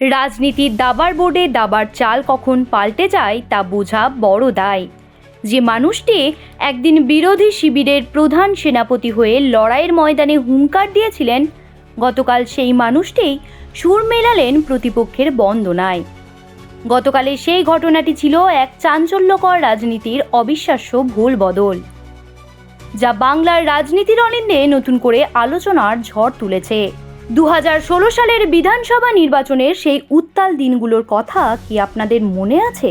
রাজনীতির দাবার বোর্ডে দাবার চাল কখন পাল্টে যায় তা বোঝা বড় দায়। যে মানুষটি একদিন বিরোধী শিবিরের প্রধান সেনাপতি হয়ে লড়াইয়ের ময়দানে হুঙ্কার দিয়েছিলেন, গতকাল সেই মানুষটিই সুর মেলালেন প্রতিপক্ষের বন্দনায়। গতকালের সেই ঘটনাটি ছিল এক চাঞ্চল্যকর রাজনীতির অবিশ্বাস্য ভুল বদল। যা বাংলার রাজনীতির অনিন্দে নতুন করে আলোচনার ঝড় তুলেছে। দু হাজার ষোলো সালের বিধানসভা নির্বাচনের সেই উত্তাল দিনগুলোর কথা কি আপনাদের মনে আছে?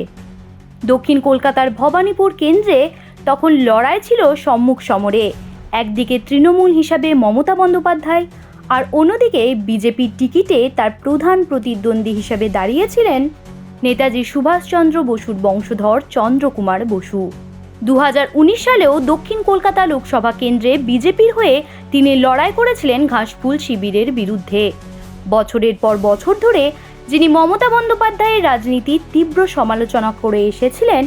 দক্ষিণ কলকাতার ভবানীপুর কেন্দ্রে তখন লড়াই ছিল সম্মুখ সমরে। একদিকে তৃণমূল হিসাবে মমতা বন্দ্যোপাধ্যায় আর অন্যদিকে বিজেপির টিকিটে তার প্রধান প্রতিদ্বন্দ্বী হিসাবে দাঁড়িয়েছিলেন নেতাজি সুভাষচন্দ্র বসুর বংশধর চন্দ্রকুমার বসু। দু হাজার উনিশ সালেও দক্ষিণ কলকাতা লোকসভা কেন্দ্রে বিজেপির হয়ে তিনি লড়াই করেছিলেন ঘাসফুল শিবিরের বিরুদ্ধে। বছরের পর বছর ধরে যিনি মমতা বন্দ্যোপাধ্যায়ের রাজনীতির তীব্র সমালোচনা করে এসেছিলেন,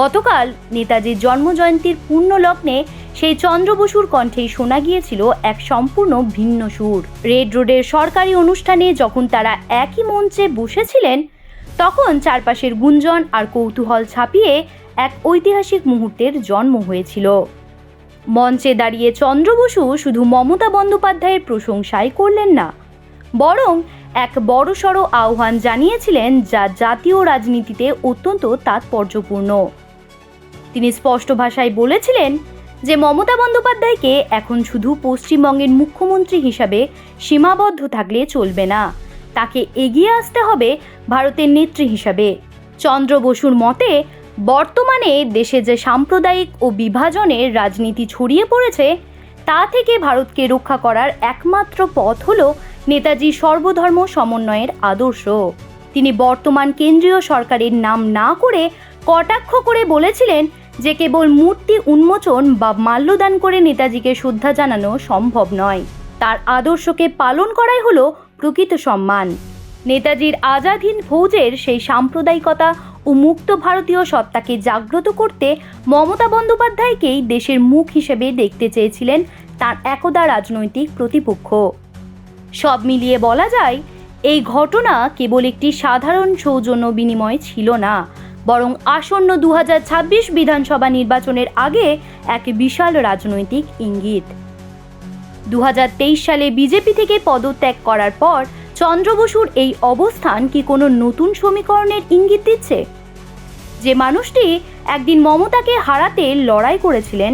গতকাল নেতাজির জন্মজয়ন্তীর পূর্ণ লগ্নে সেই চন্দ্র বসুর কণ্ঠেই শোনা গিয়েছিল এক সম্পূর্ণ ভিন্ন সুর। রেড রোডের সরকারি অনুষ্ঠানে যখন তারা একই মঞ্চে বসেছিলেন, তখন চারপাশের গুঞ্জন আর কৌতূহল ছাপিয়ে এক ঐতিহাসিক মুহূর্তের জন্ম হয়েছিল। মঞ্চে দাঁড়িয়ে চন্দ্র বসু শুধু মমতা বন্দ্যোপাধ্যায়ের প্রশংসাই করলেন না, বরং এক বড়সড় আহ্বান জানিয়েছিলেন যা জাতীয় রাজনীতিতে অত্যন্ত তাৎপর্যপূর্ণ। তিনি স্পষ্ট ভাষায় বলেছিলেন যে মমতা বন্দ্যোপাধ্যায়কে এখন শুধু পশ্চিমবঙ্গের মুখ্যমন্ত্রী হিসাবে সীমাবদ্ধ থাকলে চলবে না, তাকে এগিয়ে আসতে হবে ভারতের নেত্রী হিসাবে। চন্দ্র বসুর মতে বর্তমানে দেশে যে সাম্প্রদায়িক ও বিভাজনের রাজনীতি ছড়িয়ে পড়েছে, তা থেকে ভারতকে রক্ষা করার একমাত্র পথ হল নেতাজি সর্বধর্ম সমন্বয়ের আদর্শ। তিনি বর্তমান কেন্দ্রীয় সরকারের নাম না করে কটাক্ষ করে বলেছিলেন যে কেবল মূর্তি উন্মোচন বা মাল্যদান করে নেতাজিকে শ্রদ্ধা জানানো সম্ভব নয়। তার আদর্শকে পালন করাই হলো প্রকৃত সম্মান। নেতাজির আজাদ হিন্দ ফৌজের সেই সাম্প্রদায়িকতা ও মুক্ত ভারতীয় সত্তাকে জাগ্রত করতে মমতা বন্দ্যোপাধ্যায়কেই দেশের মুখ হিসেবে দেখতে চেয়েছিলেন তার একদা রাজনৈতিক প্রতিপক্ষ। সব মিলিয়ে বলা যায়, এই ঘটনা কেবল একটি সাধারণ সৌজন্য বিনিময় ছিল না, বরং আসন্ন দু হাজার ছাব্বিশ বিধানসভা নির্বাচনের আগে এক বিশাল রাজনৈতিক ইঙ্গিত। দু হাজার তেইশ সালে বিজেপি থেকে পদত্যাগ করার পর চন্দ্র বসুর এই অবস্থান কি কোনো নতুন সমীকরণের ইঙ্গিত দিচ্ছে? যে মানুষটি একদিন মমতাকে হারাতে লড়াই করেছিলেন,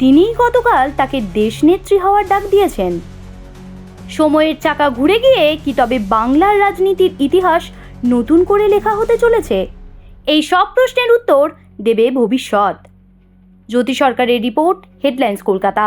তিনিই গতকাল তাকে দেশনেত্রী হওয়ার ডাক দিয়েছেন। সময়ের চাকা ঘুরে গিয়ে কি তবে বাংলার রাজনীতির ইতিহাস নতুন করে লেখা হতে চলেছে? এই সব প্রশ্নের উত্তর দেবে ভবিষ্যৎ। জ্যোতি সরকারের রিপোর্ট, হেডলাইন্স কলকাতা।